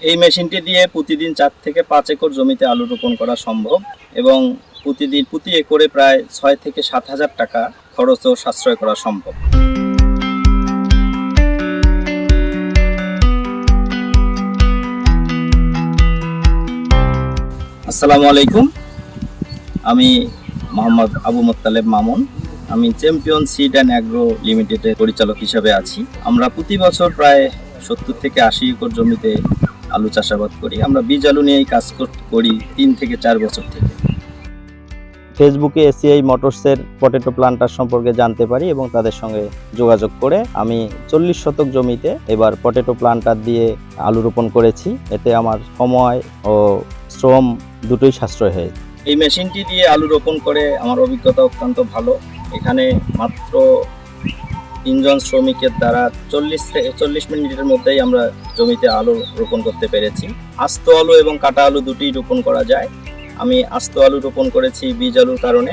এই মেশিনটি দিয়ে প্রতিদিন চার থেকে পাঁচ একর জমিতে আলু রোপণ করা সম্ভব এবং প্রতিদিন প্রতি একরে প্রায় ছয় থেকে সাত হাজার টাকা খরচ ও সাশ্রয় করা সম্ভব। আসসালামু আলাইকুম। আমি মোহাম্মদ আবু মোত্তালেব মামুন। আমি চ্যাম্পিয়ন সিড অ্যান্ড অ্যাগ্রো লিমিটেডের পরিচালক হিসাবে আছি। আমরা প্রতি বছর প্রায় সত্তর থেকে আশি একর জমিতে আলু চাষাবাদ করি। আমরা বীজ আলু নিয়েই কাজ করি তিন থেকে চার বছর থেকে। ফেসবুকে এসিআই মোটরসের পটেটো প্লান্টার সম্পর্কে জানতে পারি এবং তাদের সঙ্গে যোগাযোগ করে আমি চল্লিশ শতক জমিতে এবার পটেটো প্লান্টার দিয়ে আলু রোপণ করেছি। এতে আমার সময় ও শ্রম দুটোই সাশ্রয় হয়েছে এই মেশিনটি দিয়ে আলু রোপণ করে আমার অভিজ্ঞতা অত্যন্ত ভালো। এখানে মাত্র তিনজন শ্রমিকের দ্বারা চল্লিশ থেকে চল্লিশ মিনিটের মধ্যেই আমরা জমিতে আলু রোপণ করতে পেরেছি। আস্ত আলু এবং কাটা আলু দুটিই রোপণ করা যায়। আমি আস্ত আলু রোপণ করেছি বীজ আলুর কারণে।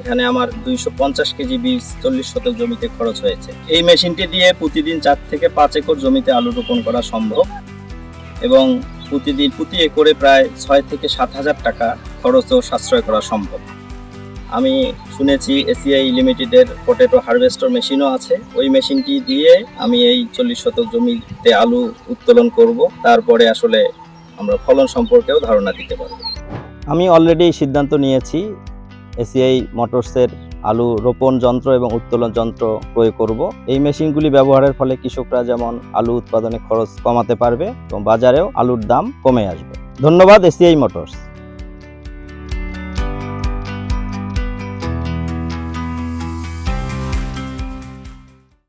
এখানে আমার দুইশো পঞ্চাশ কেজি বীজ চল্লিশ শতক জমিতে খরচ হয়েছে। এই মেশিনটি দিয়ে প্রতিদিন চার থেকে পাঁচ একর জমিতে আলু রোপণ করা সম্ভব এবং প্রতিদিন প্রতি একরে প্রায় ছয় থেকে সাত হাজার টাকা খরচ ও সাশ্রয় করা সম্ভব। আমি শুনেছি এসিআই লিমিটেডের পটেটো হারভেস্টর মেশিনও আছে। ওই মেশিনটি দিয়ে আমি এই চল্লিশ শতক জমিতে আলু উত্তোলন করব। তারপরে আসলে আমরা ফলন সম্পর্কেও ধারণা দিতে পারব। আমি অলরেডি সিদ্ধান্ত নিয়েছি এসিআই মোটরসের আলু রোপণ যন্ত্র এবং উত্তোলন যন্ত্র প্রয়োগ করব। এই মেশিনগুলি ব্যবহারের ফলে কৃষকরা যেমন আলু উৎপাদনে খরচ কমাতে পারবে, এবং বাজারেও আলুর দাম কমে আসবে। ধন্যবাদ এসিআই মোটরস